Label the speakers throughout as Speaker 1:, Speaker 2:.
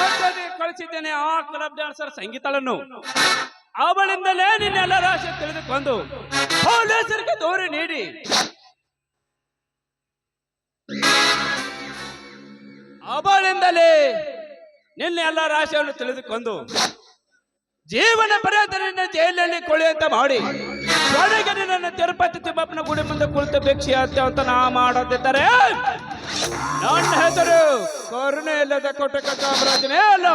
Speaker 1: ಹೊತ್ತಲ್ಲಿ ಕಳಿಸಿದ್ದೇನೆ ಆ club dancer ಸಂಗೀತಳನ್ನು. ಅವಳಿಂದಲೇ ನಿನ್ನೆಲ್ಲ ರಾಶಿ ತಿಳಿದುಕೊಂಡು ಪೊಲೀಸರಿಗೆ ದೂರು ನೀಡಿ. ಅವಳಿಂದಲೇ ನಿನ್ನೆಲ್ಲ ರಾಶಿಯನ್ನು ತಿಳಿದುಕೊಂಡು ಜೀವನ ಪರ್ಯಂತ ಜೈಲಲ್ಲಿ ಕೊಳೆಯಂತ ಮಾಡಿ. ಕೊನೆಗೆ ನನ್ನ ತಿರುಪತಿ ತಿಮ್ಮಪ್ಪನ ಗುಡಿ ಮುಂದೆ ಕುಳಿತು ಭಿಕ್ಷೆ ಅಂತ ನಾ ಮಾಡದಿದ್ದರೆ, ನನ್ನ ಹೆಸರು ಕರುಣೆ ಇಲ್ಲದ ಕೊಟ್ಟ ಕಾಮರಾಜನೇ ಅಲ್ಲ.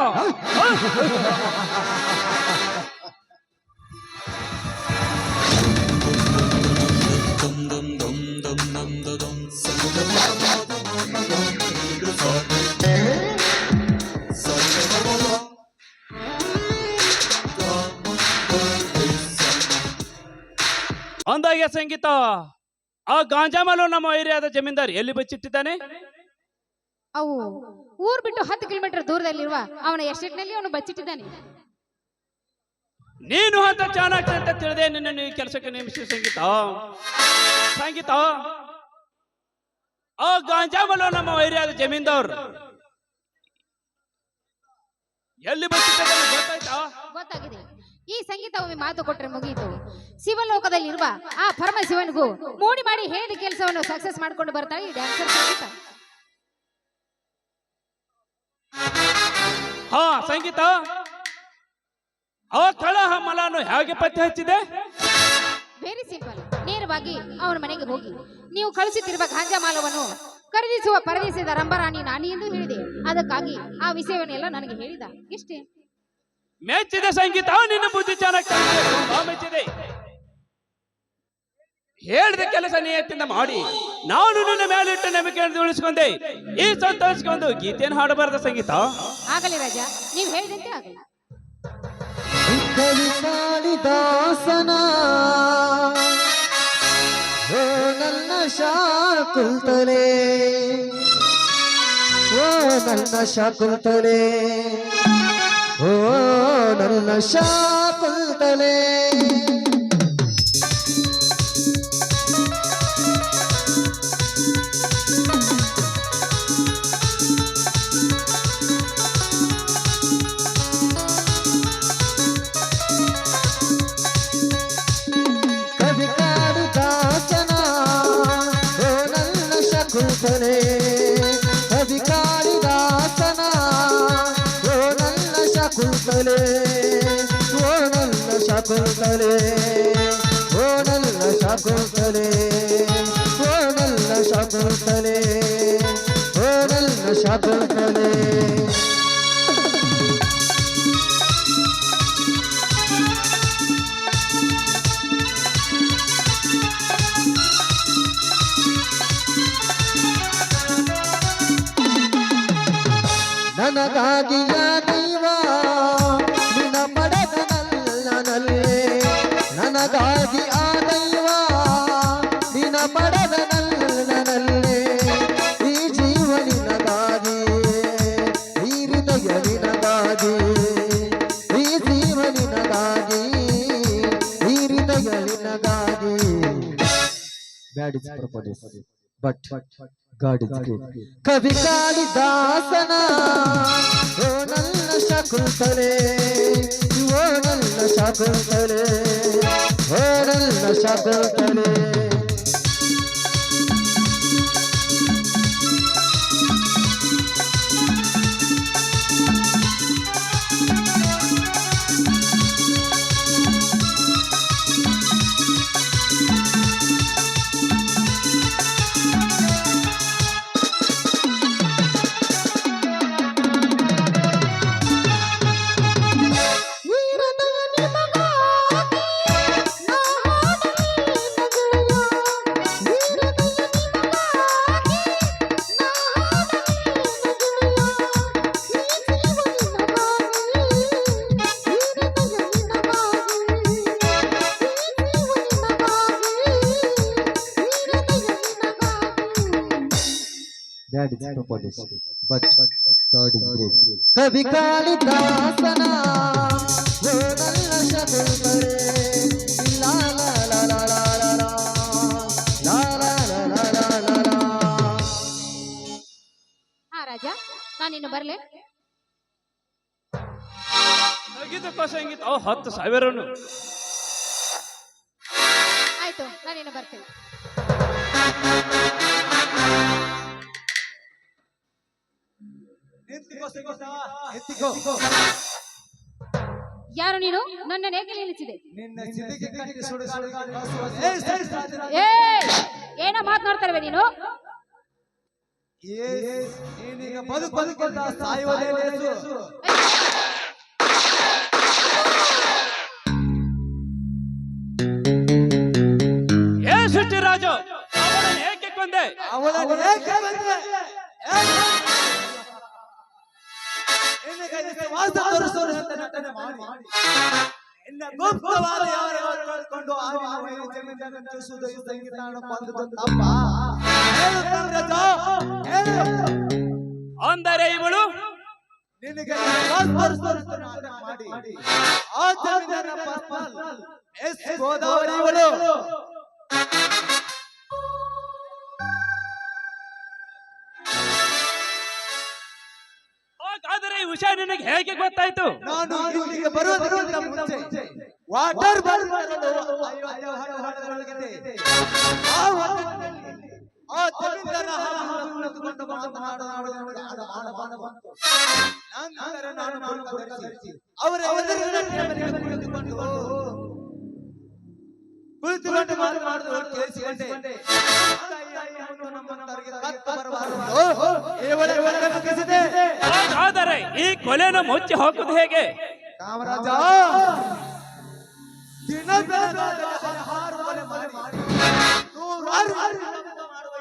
Speaker 1: ಅಂದಾಗೆ ಸಂಗೀತ. ಆ ಗಾಂಜಾಮಲು ನಮ್ಮ ಏರಿಯಾದ ಜಮೀನ್ದಾರ್ ಎಲ್ಲಿ ಬಚ್ಚಿಟ್ಟಿದ್ದಾನೆ?
Speaker 2: ಅವು ಊರ್ ಬಿಟ್ಟು ಹತ್ತು ಕಿಲೋಮೀಟರ್ ದೂರದಲ್ಲಿರುವ ಅವನ ಎಸ್ಟೇಟ್ನಲ್ಲಿ ಅವನು ಬಚ್ಚಿಟ್ಟಿದ್ದಾನೆ.
Speaker 1: ನೀನು ಅಂತ ಚಾಣಾಕ್ಷ ಅಂತ ತಿಳಿದೆ ನಿನ್ನ ನೀವು ಕೆಲಸಕ್ಕೆ ನೇಮಿಸಿ ಸಂಗೀತ. ಸಂಗೀತ. ಆ ಗಾಂಜಾಮಲು ನಮ್ಮ ಏರಿಯಾದ ಜಮೀನ್ದಾರ್. ಎಲ್ಲಿ ಬಚ್ಚಿಟ್ಟಿದ್ದಾನೆ ಗೊತ್ತಾಯ್ತಾ?
Speaker 2: ಗೊತ್ತಾಗಿದೆ. ಈ ಸಂಗೀತ ಒಮ್ಮೆ ಮಾತು ಕೊಟ್ಟರೆ ಮುಗಿಯಿತು ಶಿವಲೋಕದಲ್ಲಿರುವ ಆ ಪರಮ ಶಿವನಿಗೂ ಮೋಡಿ ಮಾಡಿ ಹೇಳಿದ ಕೆಲಸವನ್ನು ಸಕ್ಸಸ್ ಮಾಡ್ಕೊಂಡು ಬರ್ತಾಳೆ ಈ ಡ್ಯಾನ್ಸರ್ ಸಂಗೀತ.
Speaker 1: ಹಾ ಸಂಗೀತ. ಆ ಕಳಹ ಮಲಾನು ಹೇಗೆ ಪತ್ತೆ ಹಚ್ಚಿದೆ?
Speaker 2: ವೆರಿ ಸಿಂಪಲ್ ನೇರವಾಗಿ ಅವನ ಮನೆಗೆ ಹೋಗಿ. ನೀವು ಕಳಿಸುತ್ತಿರುವ ಗಾಂಜಾ ಮಾಲವನ್ನು ಖರೀದಿಸುವ ಪರದೇಶದ ರಂಬರಾಣಿ ನಾನಿ ಎಂದು ಹೇಳಿದೆ. ಅದಕ್ಕಾಗಿ ಆ ವಿಷಯವನ್ನೆಲ್ಲ ನನಗೆ ಹೇಳಿದ. ಇಷ್ಟೇ
Speaker 1: ಮೆಚ್ಚಿದೆ ಸಂಗೀತ ನಿನ್ನ ಬುದ್ಧಿ ಚೆನ್ನಾಗಿ ತುಂಬಾ ಮೆಚ್ಚಿದೆ. ಹೇಳಿದ ಕೆಲಸ ನಿಯತ್ತಿಂದ ಮಾಡಿ ನಾನು ನಿನ್ನ ಮೇಲಿಟ್ಟು ನಂಬಿಕೆಯನ್ನು ಉಳಿಸ್ಕೊಂಡೆ. ಈ ಸಂತೋಷಕ್ಕೊಂದು ಗೀತೆಯನ್ನು ಹಾಡಬಾರದ ಸಂಗೀತ?
Speaker 2: ಆಗಲಿ ರಾಜ ನೀವು ಹೇಳಿದಂತೆ ಆಗಲಿ.
Speaker 3: ದಾಸನ ಓ ನನ್ನ ಶಾಕುಂತಲೆ ಓ ನನ್ನ ಶಾಕುಂತಲೆ ಓ ನನ್ನ ಶಾಕುಂತಲೆ. ನನ್ನ ಶಕುಂತಲೆ ಓ ನನ್ನ ಶಕುಂತಲೆ ಓ ನನ್ನ ಶಕುಂತಲೆ ಓ ನನ್ನ ಶಕುಂತಲೆ ಓ ನನ್ನ ಶಕುಂತಲೆ ನನಗಾಗಿ ನನಗಾಗಿ ಆ ದೈವ ನಲ್ಲನಲ್ಲೇ ಈ ಜೀವ ನಿನಗಾಗಿ ಈ ಹೃದಯ ನಿನಗಾಗಿ ಈ ಜೀವ ನಿನಗಾಗಿ ಈ ಹೃದಯ ನಿನಗಾಗಿ bad is but god is ಕವಿ ಕಾಳಿದಾಸನ, ಓ ನನ್ನ ಶಕುಂತಲೆ, ಓ ನನ್ನ ಶಕುಂತಲೆ ಓ ನನ್ನ Shakuntale That is proposed, but god is great ಕವಿ ಕಾಳಿದಾಸನ.
Speaker 2: ಹಾ ರಾಜ ನಾನಿನ್ನು ಬರ್ಲೆ?
Speaker 1: ಸಂಗೀತಕ್ಕೋಸ ಸಂಗೀತ ಅವು ಹತ್ತು ಸಾವಿರನು.
Speaker 2: ಆಯ್ತು ನಾನಿನ್ನು ಬರ್ತೇನೆ. ಯಾರು ನೀನು ನನ್ನ ಏಕೆ ನಿಲ್ಲಿಸಿದೆ. ಏನೋ ಮಾತನಾಡ್ತಾರವೆ ನೀನು
Speaker 4: ಬದುಕು ಬದುಕಂತ ಸಾಯುವುದೇ ಲೇಸು.
Speaker 1: ಏ ಸೃಷ್ಟಿರಾಜು ಅವನನ್ನು ಏಕೆ ಕೊಂದೆ
Speaker 4: ಅವನ ಏಕೆ ಬಂದೆ? ಏಕೆ? ವಾಸ ತೋರಿಸೋರು ನಟನೆ ಮಾಡಿ. ಎನ್ನ ಗುಪ್ತವಾದ ಯಾರು ಯಾರು ಕಳ್ಕೊಂಡು ಚೂಸುವುದು ಈ ಕೊಂದದ್ದು ತಪ್ಪ?
Speaker 1: ಅಂದರೆ ಇವಳು
Speaker 4: ನಿನಗೆ ಮಾಡಿ. ಆ ಪರ್ಪಲ್ ಎಸ್ ಗೋದಾವರಿ ಇವಳು.
Speaker 1: ವಿಷಯ ನಿನಗೆ ಹೇಗೆ ಗೊತ್ತಾಯ್ತು?
Speaker 4: ನಾನು ಇಲ್ಲಿಗೆ ಬರುವುದಕ್ಕಿಂತ ಮುಂಚೆ ವಾಟರ್ ಹೊರಗಡೆ ಆ ಹೊತ್ತಿನಲ್ಲಿ ಆ ಜಮೀನ್ದಾರ ಹಾಗೆ ಕುಳಿತುಕೊಂಡು ಮಾತನಾಡುವುದು ಕೇಳಿಸಿಕೊಂಡೆ
Speaker 1: ಹಾಗಾದರೆ ಈ ಕೊಲೆನ ಮುಚ್ಚಿ ಹಾಕುದು ಹೇಗೆ
Speaker 4: ಕಾಮರಾಜ ದಿನ ಹಲವಾರು ಕೊಲೆ ಮಾಡಿ ನೂರಾರು ವಿಳಂಬ ಮಾಡುವ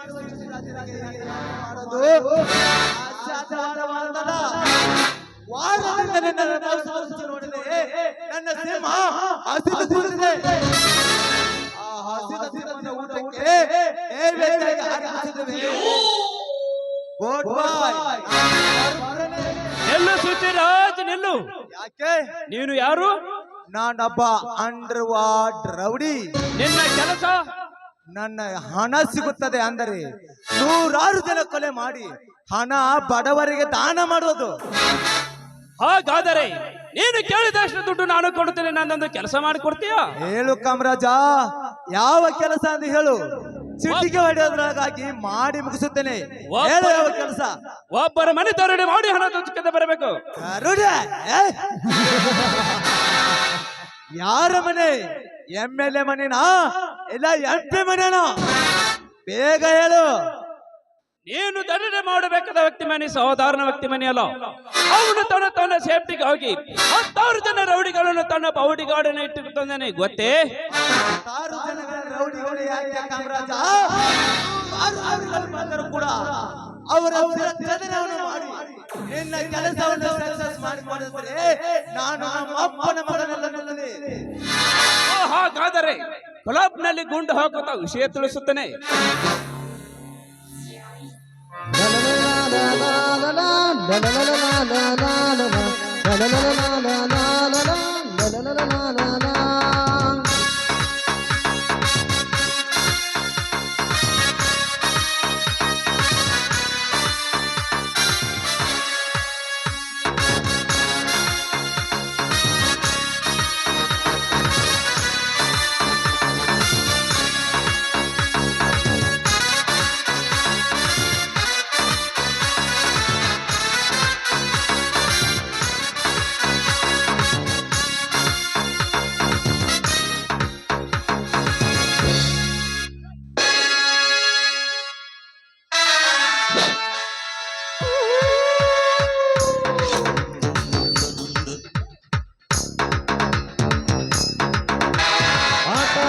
Speaker 4: ಈ ನೈವೇದ್ಯಕ್ಕೆ ಸುತ್ತಿ ಗುಡ್ ಬಾಯ್
Speaker 1: ನಿಲ್ಲು ನಿಲ್ಲು.
Speaker 4: ಯಾಕೆ?
Speaker 1: ನೀನು ಯಾರು?
Speaker 4: ನಾನೊಬ್ಬ ಅಂಡರ್ ವಾರ್ಡ್ ರೌಡಿ
Speaker 1: ನಿನ್ನ ಕೆಲಸ?
Speaker 4: ನನ್ನ ಹಣ ಸಿಗುತ್ತದೆ ಅಂದರೆ ನೂರಾರು ಜನ ಕೊಲೆ ಮಾಡಿ ಹಣ ಬಡವರಿಗೆ ದಾನ ಮಾಡುವುದು.
Speaker 1: ಹಾಗಾದರೆ ನೀನು ಕೇಳಿದಷ್ಟು ದುಡ್ಡು ನಾನು ಕೊಡುತ್ತೇನೆ ನನ್ನೊಂದು ಕೆಲಸ ಮಾಡಿಕೊಡ್ತೀಯ?
Speaker 4: ಹೇಳು ಕಾಮರಾಜ ಯಾವ ಕೆಲಸ ಅಂತ ಹೇಳು. ಸಿಟ್ಟಿಗೆ ಹೊಡೆಯೋದ್ರಾಗಿ ಮಾಡಿ ಮುಗಿಸುತ್ತೇನೆ. ಹೇಳು ಯಾವ ಕೆಲಸ?
Speaker 1: ಒಬ್ಬರ ಮನೆ ತರಡಿ ಮಾಡಿ ಹಣ ದೊಚ್ಚಿಕೊಂಡು ಬರಬೇಕು.
Speaker 4: ಏ? ಯಾರ ಮನೆ? ಎಂ ಎಲ್ ಎ ಮನೆನಾ? ಇಲ್ಲ ಎಂ ಪಿ ಮನೆನಾ? ಬೇಗ ಹೇಳು.
Speaker 1: ನೀನು ದಂಡನೆ ಮಾಡಬೇಕಾದ ವ್ಯಕ್ತಿ ಮನೆ ಸಹೋದರನ ವ್ಯಕ್ತಿ ಮನೆ ಅಲ್ಲ. ಅವನು ತನ್ನ ತನ್ನ ಸೇಫ್ಟಿಗೆ ಹೋಗಿ ಹತ್ತಾರು ಜನ ರೌಡಿಗಳನ್ನು ತನ್ನ ಬೌಡಿಗಾಡನ್ನು ಇಟ್ಟುಕೊಂಡಾನೆ ಗೊತ್ತೇ?
Speaker 4: ಆರು ಜನಗಳ ರೌಡಿಗಳು ಯಾಕೆ ಕಾಮರಾಜ ಆರು ರೌಡಿಗಳು ಬಂದರು ಕೂಡ ಅವರ ಚದನವನ್ನು ಮಾಡಿ ನಿನ್ನ ಕೆಲಸವನ್ನು ಸಕ್ಸಸ್ ನಾನು ನಮ್ಮ ಅಪ್ಪನ ಮಗನಲ್ಲದೆ
Speaker 1: ಓ, ಹಾಗಾದರೆ ಕ್ಲಬ್ನಲ್ಲಿ ಗುಂಡು ಹಾಕುತ್ತಾ ವಿಷಯ ತಿಳಿಸುತ್ತೇನೆ
Speaker 4: ಹುಡುಕಾಟವೋ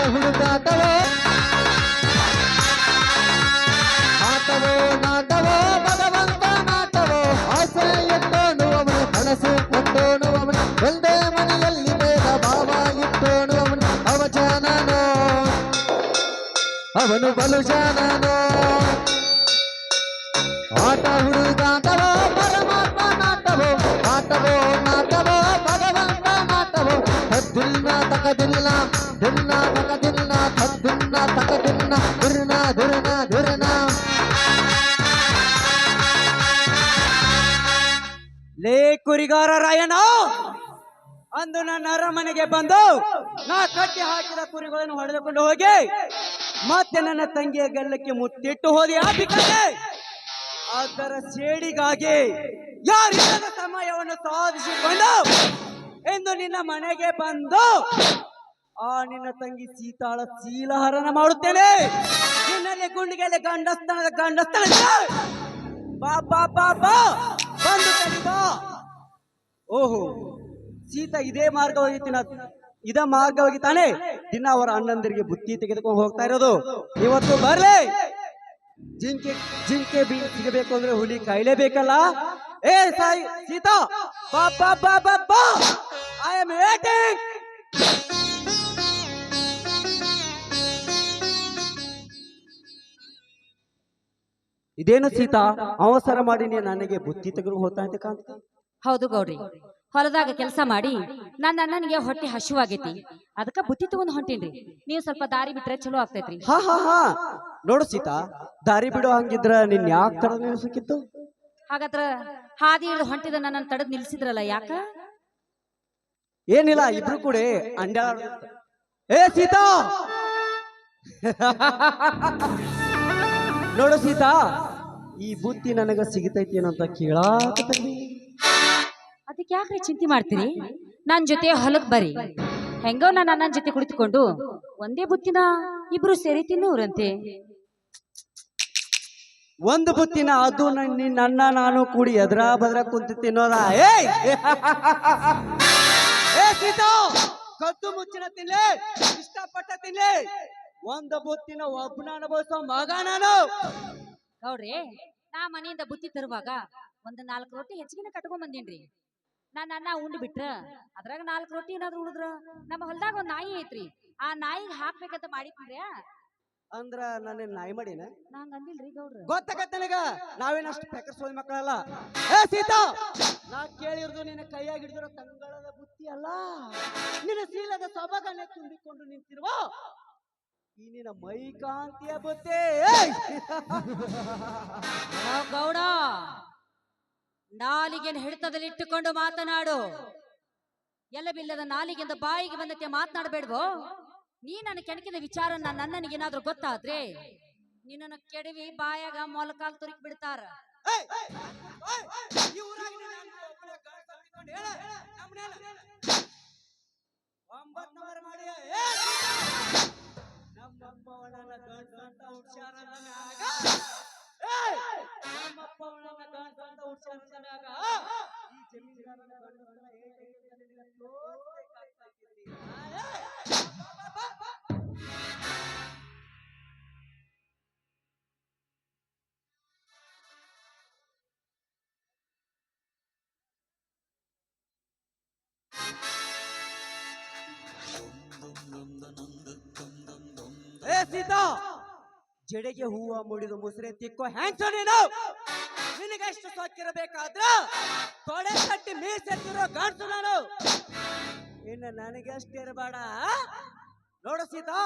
Speaker 4: అర్హుడు తాతవో ఆటవో నాటవో భగవంత నాటవో. ఆశ్రయతో నువ్వు మనసు కొట్టో నువ్వు వెళ్దే మని ఎల్లి మీద బాబా ఇట్టో నువ్వు అవచానో అవను బలుచానో ఆట హుడుగాటవో పరమాత్మ నాటవో. ఆటవో నాటవో భగవంత నాటవో. దిల్నా తక దిల్నా దిల్నా
Speaker 5: ಏ ಕುರಿಗಾರ ರಾಯಣ್ಣ, ಅಂದು ನನ್ನ ಅರಮನೆಗೆ ಬಂದು ನಾ ಕಟ್ಟಿ ಹಾಕಿದ ಕುರಿಗಳನ್ನು ಹೊಡೆದುಕೊಂಡು ಹೋಗಿ, ಮತ್ತೆ ನನ್ನ ತಂಗಿಯ ಗಲ್ಲಕ್ಕೆ ಮುತ್ತಿಟ್ಟು ಹೋದಿ ಆ ಅದರ ಸೇಡಿಗಾಗಿ ಯಾರಿಲ್ಲದ ಸಮಯವನ್ನು ಸಾಧಿಸಿಕೊಂಡು ಎಂದು ನಿನ್ನ ಮನೆಗೆ ಬಂದು ಆ ನಿನ್ನ ತಂಗಿ ಸೀತಾಳ ಚೀಲಹರಣ ಮಾಡುತ್ತೇನೆ. ನಿನ್ನಲ್ಲಿ ಗುಂಡಿಗೆಲೆ ಗಂಡಸ್ತನದ ಗಂಡಸ್ತನ. ಬಾ ಬಾ ಬಾ ಬಾ. ಬಂದು ಬಾ. ಓಹೋ, ಸೀತಾ ಇದೇ ಮಾರ್ಗವಾಗಿ ತಿನ್ನ, ಇದ ಮಾರ್ಗವಾಗಿ ತಾನೆ ದಿನ ಅವರ ಅಣ್ಣಂದಿರಿಗೆ ಬುತ್ತಿ ತೆಗೆದುಕೊಂಡು ಹೋಗ್ತಾ ಇರೋದು. ಇವತ್ತು ಬರ್ಲಿ. ಜಿಂಕೆ ಜಿಂಕೆ ಬಿ ಸಿಗಬೇಕು ಅಂದ್ರೆ ಹುಲಿ ಕಾಯ್ಲೇಬೇಕಲ್ಲ? ಏ, ಸಾಯಿ, ಸೀತಾ, ಬಾ ಬಾ ಬಾ ಬಾ ಬಾ. ಐ ಆಮ್ ವೇಟಿಂಗ್ ಇದೇನು ಸೀತಾ? ಅವಸರ ಮಾಡಿ ನೀ ನನಗೆ ಬುತ್ತಿ ತೆಗೆದು ಹೋಗ್ತಾ ಅಂತ ಕಾಣ್ತ
Speaker 6: ಹೌದು ಗೌಡ್ರಿ ಹೊಲದಾಗ ಕೆಲಸ ಮಾಡಿ ನನ್ನ ಅಣ್ಣನಿಗೆ ಹೊಟ್ಟೆ ಹಸಿವಾಗೈತಿ ಅದಕ್ಕೆ ಬುತ್ತಿ ತಗೊಂಡ್ ಹೊಂಟೀನ್ರಿ. ನೀವು ಸ್ವಲ್ಪ ದಾರಿ ಬಿಟ್ರೆ ಚಲೋ ಆಗ್ತೈತ್ರಿ.
Speaker 5: ಹಾ ಹಾ ಹಾ. ನೋಡು ಸೀತಾ ದಾರಿ ಬಿಡೋ ಹಂಗಿದ್ರ ನಿನ್ ಯಾಕೆ ತಡ ನಿಲ್ಸಕ್ಕಿತ್ತು?
Speaker 6: ಹಾಗಾದ್ರ ಹಾದಿ ಹಿಡಿದು ಹೊಂಟಿದ ನನ್ನ ತಡದ್ ನಿಲ್ಸಿದ್ರಲ್ಲ ಯಾಕ?
Speaker 5: ಏನಿಲ್ಲ ಇಬ್ರು ಕೂಡ ಅಂಡ ಏ ಸೀತಾ! ನೋಡು ಸೀತಾ ಈ ಬುತ್ತಿ ನನಗ ಸಿಗತೈತಿ ಏನಂತ ಕೇಳಾಕತ್ತೀನಿ.
Speaker 6: ಅದಕ್ಕೆ ಯಾಕ್ರಿ ಚಿಂತೆ ಮಾಡ್ತೀರಿ? ನನ್ನ ಜೊತೆ ಹೊಲಕ್ ಬರ್ರಿ. ಹೆಂಗೋ ನನ್ನ ಅಣ್ಣನ ಜೊತೆ ಕುಳಿತುಕೊಂಡು ಒಂದೇ ಬುತ್ತಿನ ಇಬ್ರು ಸೇರಿ ತಿನ್ನೂರಂತೆ.
Speaker 5: ಒಂದು ಬುತ್ತಿನ ಅದು ನನ್ನ ನನ್ನ ನಾನು ಕೂಡಿ ಎದ್ರ ಬದ್ರ ಕುಂತು ತಿನ್ನೋದ. ಏಯ್! ಏ ಸೀತಾ! ಕದ್ದು ಮುಚ್ಚಿನ ತಿನ್ಲೆ! ಇಷ್ಟಪಟ್ಟ ತಿನ್ಲೆ! ಒಂದು ಬುತ್ತಿನ ಒಬ್ಬನ ಅನುಭವಿಸೋ ಮಗ ನಾನು.
Speaker 6: ಗೌಡ್ರಿ ನಾ ಮನೆಯಿಂದ ಬುತ್ತಿ ತರುವಾಗ ಒಂದ್ ನಾಲ್ಕು ರೊಟ್ಟಿ ಹೆಚ್ಚಿಗೆ ಕಟ್ಕೊಂಡ್ ಬಂದೇನ್ರಿ. ನನ್ನ ಅನ್ನ ಉಂಡ್ ಬಿಟ್ರ ಅದ್ರಾಗ ನಾಲ್ಕು ರೊಟ್ಟಿ ಏನಾದ್ರು ಉಳಿದ್ರ ನಮ್ಮ ಹೊಲ್ದಾಗ ಒಂದ್ ನಾಯಿ ಐತ್ರಿ. ಆ ನಾಯಿಗ್ ಹಾಕ್ಬೇಕಂತ ಮಾಡಿದ್ರಿ
Speaker 5: ಅಂದ್ರ ನನ್ನ ನಾಯಿ ಮಾಡಿನ?
Speaker 6: ನಂಗ್ ಅಂದಿಲ್ರಿ ಗೌಡ್ರ.
Speaker 5: ಗೊತ್ತಾಗತ್ತೆ ನನಗ? ನಾವೇನಷ್ಟು ಪೆಕರ್ ಸೋಯ್ ಮಕ್ಕಳಲ್ಲ ಏ ಸೀತಾ! ನಾ ಕೇಳಿರೋದು ನಿನ್ನ ಕೈಯಾಗಿ ಹಿಡಿದಿರೋ ತಂಗಳದ ಬುತ್ತಿ ಅಲ್ಲ? ನಿನ್ನ ಸೀಲದ ಸೊಬಗನ್ನೇ ತುಂಬಿಕೊಂಡು ನಿಂತಿರುವ? ಈ ನಿನ್ನ ಮೈಕಾಂತಿಯ ಬತ್ತೆ ಏಯ್!
Speaker 6: ಆ ಗೌಡ ನಾಲಿಗೆನ ಹಿಡಿತದಲ್ಲಿಟ್ಟುಕೊಂಡು ಮಾತನಾಡು. ಎಲ್ಲ ಬಿಲ್ಲದ ನಾಲಿಗೆಂದ ಬಾಯಿಗೆ ಬಂದಂತೆ ಮಾತನಾಡಬೇಡ್ವೋ? ನೀ ನನ್ನ ಕೆಣಕಿದ ವಿಚಾರ ನನ್ನನಿಗೇನಾದ್ರೂ ಗೊತ್ತಾದ್ರೆ ನಿನ್ನನ್ನು ಕೆಡವಿ ಬಾಯಾಗ ಮೊಲಕಾಲ್ ತುರುಕಿ ಬಿಡ್ತಾರ.
Speaker 5: ಒಂಬತ್ತ್ ಮಾಡಿ, ನಮ್ಮಪ್ಪವನನ್ನ ಗಂಡ ನನ್ನ ಮ್ಯಾಗ. ಏಯ್! ನಮ್ಮಪ್ಪವನನ್ನ ಗಂಡ ನನ್ನ ಮ್ಯಾಗ. ಈ ಜಮೀನ್ದಾರನ ಗಂಡಸನ್ನ ಸೀತಾ ಜಡೆಗೆ ಹೂವ ಮುಡಿದು ಮುಸ್ರೆ ತಿಕ್ಕೋ ಹ್ಯಾಂಗ್ಸೋ ನೀನು? ನಿನಗೆಷ್ಟು ಸೊಕ್ಕಿರಬೇಕಾದ್ರ ತೊಡೆ ಕಟ್ಟಿ ಮೀಸೆತ್ತಿರೋ ಕಾಣ್ತು ನಾನು. ಇನ್ನು ನನಗೆ ಅಷ್ಟು ಇರಬೇಡ. ನೋಡು ಸೀತಾ,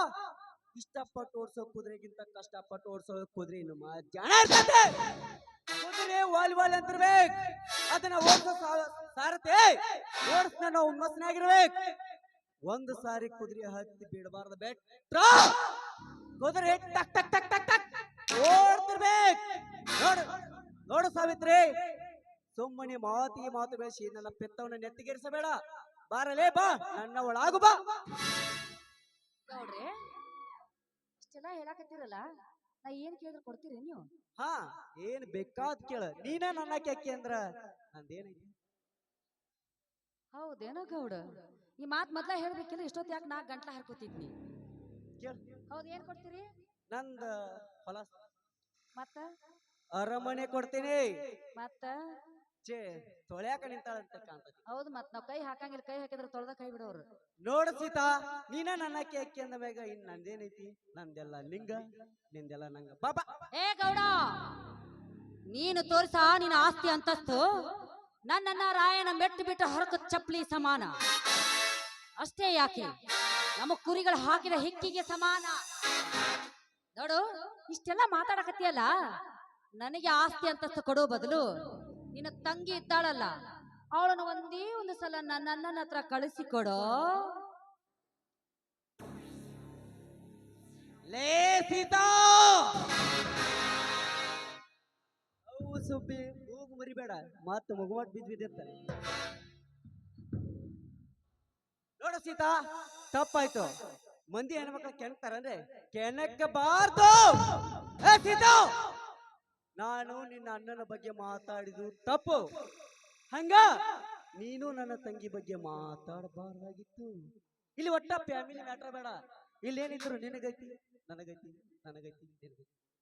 Speaker 5: ಇಷ್ಟಪಟ್ಟು ಓಡಿಸೋ ಕುದುರೆಗಿಂತ ಕಷ್ಟಪಟ್ಟು ಓಡಿಸೋ ಕುದುರೆ ಇನ್ನು ಜನ ಇರ್ತದೆ. ಕುದುರೆ ವಾಲ್ ಅಂತಿರ್ಬೇಕು. ಅದನ್ನ ಓಡಿಸೋ ಸಾರತೆ ಓಡಿಸ್ನ ನಾವು ಹುಮ್ಮಸ್ನಾಗಿರ್ಬೇಕು ಒಂದು ಸಾರಿ ಕುದುರೆ ಹತ್ತಿ ಬಿಡಬಾರ್ದು ಬೆಟ್ಟ ಕುದುರೆ ಟಕ್ ಟಕ್ ಟಕ್ ಟಕ್ ಟಕ್. ಓಡ್ತಿರ್ಬೇಕು. ನೋಡು ನೋಡು ಸಾವಿತ್ರಿ. ಸುಮ್ಮನೆ ಮಾತಿ ಮಾತು ಬೆಳೆಸಿ ನನ್ನ ಪೆತ್ತವನ್ನ ನೆತ್ತಿಗೇರಿಸಬೇಡ. ಬಾರಲೇ ಬಾ ನನ್ನ ಒಳಾಗು ಬಾ
Speaker 6: ಗೌಡ್ರೆ ಇಷ್ಟೆಲ್ಲ ಹೇಳಾಕತ್ತೀರಲ್ಲ ನಾ ಏನ್ ಕೇಳಿದ್ರೆ ಕೊಡ್ತೀರಿ ನೀವು?
Speaker 5: ಹಾ ಏನ್ ಬೇಕಾದ್ ಕೇಳ. ನೀನ ನನ್ನ ಕೆಕ್ಕಿ ಅಂದ್ರ ನಂದೇನೈತಿ?
Speaker 6: ಹೌದೇನೋ ಗೌಡ. ಈ ಮಾತ್ ಮೊದ್ಲ ಹೇಳ್ಬೇಕಿಲ್ಲ ಇಷ್ಟೊತ್ತು ಯಾಕೆ ನಾಲ್ಕು ಗಂಟೆ ಹರ್ಕೋತಿದ್ನಿ?
Speaker 5: ಕೇಳ.
Speaker 6: ಹೌದ್ ಏನ್ ಕೊಡ್ತೀರಿ?
Speaker 5: ನಂದ ಹೊಲ
Speaker 6: ಮತ್ತ?
Speaker 5: ಅರಮನೆ ಕೊಡ್ತೀನಿ.
Speaker 6: ಮತ್ತ?
Speaker 5: ಚೇ ತೊಳ್ಯಾಕ ನಿಂತಾಳಂತ ಕಾಣ್ತೈತಿ.
Speaker 6: ಹೌದು ಮತ್ ನಾವ್ ಕೈ ಹಾಕಂಗಿಲ್ಲ ಕೈ ಹಾಕಿದ್ರೆ ತೊಳ್ದ ಕೈ ಬಿಡೋರು.
Speaker 5: ನೋಡು ಸೀತಾ ನೀನ ನನ್ನ ಕೇಕಿ ಅಂದ ಬೇಗ ಇನ್ ನಂದೇನೈತಿ? ನಂದೆಲ್ಲ ಲಿಂಗ ನಿಂದೆಲ್ಲ ನಂಗ. ಬಾಬಾ
Speaker 6: ಏ ಗೌಡ! ನೀನು ತೋರಿಸ ನಿನ್ನ ಆಸ್ತಿ ಅಂತಸ್ತು? ನನ್ನನ್ನ ರಾಯನ ಮೆಟ್ಟು ಬಿಟ್ಟು ಹರಕ ಚಪ್ಪಲಿ ಸಮಾನ. ಅಷ್ಟೇ ಯಾಕೆ? ನಮ್ಮ ಕುರಿಗಳು ಹಾಕಿದ ಹೆಕ್ಕಿಗೆ ಸಮಾನ. ನೋಡು, ಇಷ್ಟೆಲ್ಲ ಮಾತಾಡಕತ್ತಿಯಲ್ಲ? ನನಗೆ ಆಸ್ತಿ ಅಂತಸ್ತು ಕೊಡೋ ಬದಲು ನಿನ್ನ ತಂಗಿ ಇದ್ದಾಳಲ್ಲ, ಅವಳನ್ನು ಒಂದೇ ಒಂದು ಸಲ ನನ್ನ ಹತ್ರ ಕಳಿಸಿಕೊಡು.
Speaker 5: ಲೇ ಸೀತಾ! ಸುಬ್ಬಿ ಮೂಗು ಮರಿಬೇಡ. ಮತ್ತೆ ಮಗುವಾಟ್ ಬಿದ್ದಿದೆ ನೋಡ ಸೀತಾ, ತಪ್ಪಾಯ್ತು. ಮಂದಿ ಹೆಣ್ಮಕ್ಳು ಕೆಣಕ್ತಾರಂದ್ರೆ ಕೆಣಕಬಾರ್ದು. ಏ ಸೀತಾ, ನಾನು ನಿನ್ನ ಅಣ್ಣನ ಬಗ್ಗೆ ಮಾತಾಡಿದು ತಪ್ಪು. ಹಂಗ? ನೀನು ನನ್ನ ತಂಗಿ ಬಗ್ಗೆ ಮಾತಾಡಬಾರ್ದಾಗಿತ್ತು. ಇಲ್ಲಿ ಒಟ್ಟ ಫ್ಯಾಮಿಲಿ ಮ್ಯಾಟರ್ ಬೇಡ. ಇಲ್ಲೇನಿದ್ರು ನನಗೈತಿ ನನಗೈತಿ, ನಿನಗೈತಿ.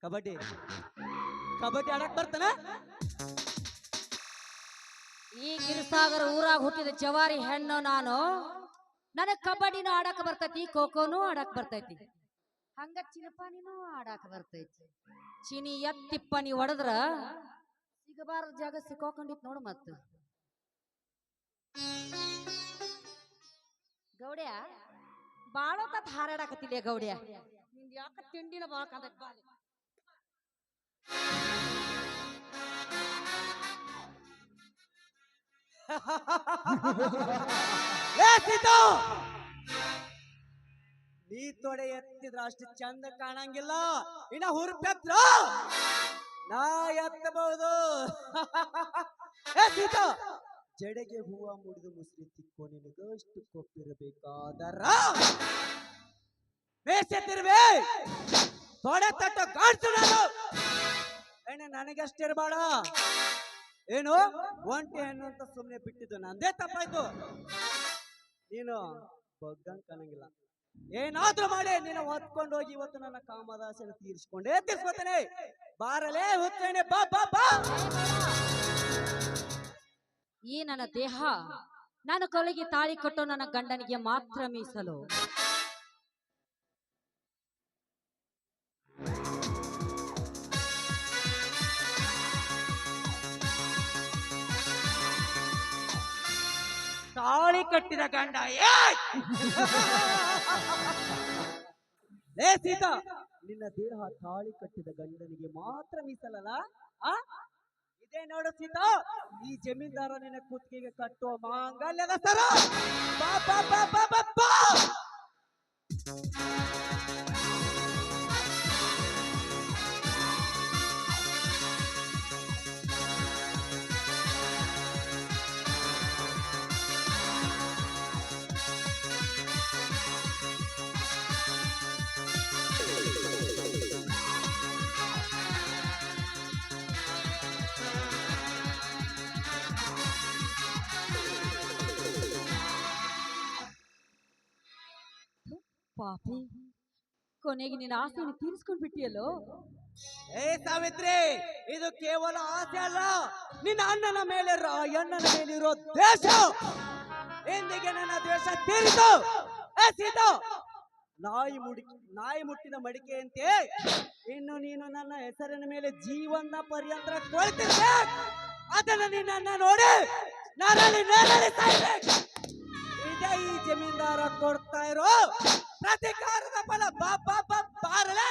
Speaker 5: ಕಬಡ್ಡಿ. ಕಬಡ್ಡಿ ಆಡಕ್ ಬರ್ತಾನ?
Speaker 6: ಈ ಗಿರಿಸಾಗರ ಊರಾಗ ಹುಟ್ಟಿದ ಜವಾರಿ ಹೆಣ್ಣು ನಾನು. ನನಗ್ ಕಬಡ್ಡಿನೂ ಆಡಕ್ ಬರ್ತೈತಿ, ಖೋಖೋನು ಆಡಕ್ ಬರ್ತೈತಿ. ಹಂಗ ಚಿನಪಾನಿನೂ ಆಡಾಕ ಬರ್ತೈತಿ. ಚಿನಿ ಎತ್ತಿಪ್ಪನಿ ಹೊಡೆದ್ರ ಸಿಗಬಾರದ ಜಾಗ ಸಿಕ್ಕಾಕೊಂಡಿತ್ ನೋಡು ಮತ್ತ. ಗೌಡ್ಯ, ಬಾಳ ಹೊತ್ತ ಹಾರಾಡಕತ್ತಿದ್ಯಾ ಗೌಡ್ಯ? ನಿಂದ ಯಾಕ ತಿಂಡಿನ ಬಾಳ ಕಾಂತೈತಿ
Speaker 5: ನೀ ತೊಡೆ ಎತ್ತಿದ್ರ ಅಷ್ಟು ಚಂದ ಕಾಣಂಗಿಲ್ಲ. ಇನ್ನ ಹುರ್ಪೆತ್ರ ನಾ ಎತ್ತಬಹುದು. ಜಡೆಗೆ ಹೂವ ಮುಡಿದು ಮುಸ್ಲಿ ತಿಕ್ಕೋ ನಿನಗಷ್ಟು ಕೊಪ್ಪಿರಬೇಕಾದರ. ಬೇಸೆತ್ತಿರ್ವೆ ತೊಡೆ ತಟ್ಟ ಕಾಡ್ಸು ನಾನು. ನನಗಷ್ಟಿರ್ಬೇಡ ಏನು? ಒಂಟಿ ಹೆಣ್ಣು ಅಂತ ಸುಮ್ಮನೆ ಬಿಟ್ಟಿದ್ದು ನಂದೇ ತಪ್ಪಾಯ್ತು. ನೀನು ಬಗ್ಗಂಗ್ ಕಾಣಂಗಿಲ್ಲ. ಏನಾದ್ರೂ ಮಾಡಿ, ನೀನು ಹೊತ್ಕೊಂಡು ಹೋಗಿ ಇವತ್ತು ನನ್ನ ಕಾಮದಾಸನ ತೀರಿಸ್ಕೊಂಡೇ ತೀರ್ಸ್ಕೊತೇನೆ. ಬಾರಲೇ ಹುತ್ತೇನೆ ಬಾ ಬಾ ಬಾ.
Speaker 6: ಈ ನನ್ನ ದೇಹ, ನಾನು ಕೊಲೆಗೆ ತಾಳಿ ಕೊಟ್ಟು ನನ್ನ ಗಂಡನಿಗೆ ಮಾತ್ರ ಮೀಸಲು.
Speaker 5: ಕಟ್ಟಿದ ಗಂಡ ಏ ಸೀತಾ, ನಿನ್ನ ದೇಹ ತಾಳಿ ಕಟ್ಟಿದ ಗಂಡನಿಗೆ ಮಾತ್ರ ಮೀಸಲಲ್ಲ, ಆ? ಇದೇ ನೋಡು ಸೀತಾ, ಈ ಜಮೀನ್ದಾರ ನಿನ್ನ ಕುತ್ತಿಗೆಗೆ ಕಟ್ಟುವ ಮಾಂಗಲ್ಯದ ಸರ.
Speaker 6: ಪಾಪಿ. ಕೊನೆಗೆ ನಿನ್ನ ಆಸೆಯನ್ನು ತೀರಿಸ್ಕೊಂಡ್ ಬಿಟ್ಟಿಯಲ್ಲೋ?
Speaker 5: ಏ ಸಾವಿತ್ರಿ, ಇದು ಕೇವಲ ಆಸೆ ಅಲ್ಲ. ನಿನ್ನ ಅಣ್ಣನ ಮೇಲೆ ರಾಯಣ್ಣನ ಮೇಲಿರೋ ದ್ವೇಷ. ಎಂದಿಗೆ ನನ್ನ ದ್ವೇಷ ತೀರಿತು. ಏ ನಾಯಿ ಮುಡಿ, ನಾಯಿ ಮುಟ್ಟಿದ ಮಡಿಕೆಯಂತೆ ಇನ್ನು ನೀನು ನನ್ನ ಹೆಸರಿನ ಮೇಲೆ ಜೀವನ ಪರ್ಯಂತರ ಕೊಳ್ತಿರ್ಬೇಕು ಅದನ್ನು ನಿನ್ನ ನೋಡಿ ನಾನಲ್ಲಿ ನರಳಿ ಸಾಯ್ಬೇಕು. ಇದೇ ಈ ಜಮೀನ್ದಾರ ಕೊಡ್ತಾ ಇರೋ ಪ್ರತಿಕಾರದ ಫಲ. ಬಾಪ ಬಾರಲೇ.